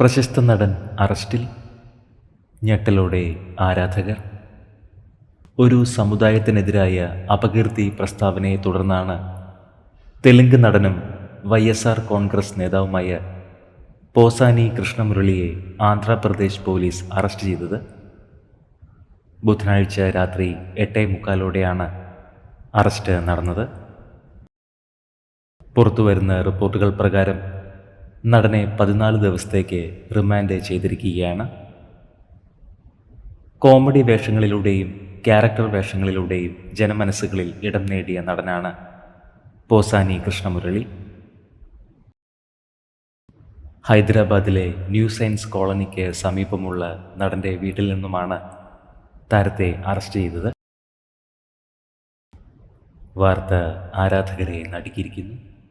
പ്രശസ്ത നടൻ അറസ്റ്റിൽ. ഞെട്ടലോടെ ആരാധകർ. ഒരു സമുദായത്തിനെതിരായ അപകീർത്തി പ്രസ്താവനയെ തുടർന്നാണ് തെലുങ്ക് നടനും വൈ എസ് ആർ കോൺഗ്രസ് നേതാവുമായ പോസാനി കൃഷ്ണമുരളിയെ ആന്ധ്രാപ്രദേശ് പോലീസ് അറസ്റ്റ് ചെയ്തത്. ബുധനാഴ്ച രാത്രി എട്ടേ മുക്കാലോടെയാണ് അറസ്റ്റ് നടന്നത്. പുറത്തുവരുന്ന റിപ്പോർട്ടുകൾ പ്രകാരം നടനെ പതിനാല് ദിവസത്തേക്ക് റിമാൻഡ് ചെയ്തിരിക്കുകയാണ്. കോമഡി വേഷങ്ങളിലൂടെയും ക്യാരക്ടർ വേഷങ്ങളിലൂടെയും ജനമനസ്സുകളിൽ ഇടം നേടിയ നടനാണ് പോസാനി കൃഷ്ണമുരളി. ഹൈദരാബാദിലെ ന്യൂ സയൻസ് കോളനിക്ക് സമീപമുള്ള നടന്റെ വീട്ടിൽ നിന്നുമാണ് താരത്തെ അറസ്റ്റ് ചെയ്തത്. വാർത്ത ആരാധകരെ നടുക്കിയിരിക്കുന്നു.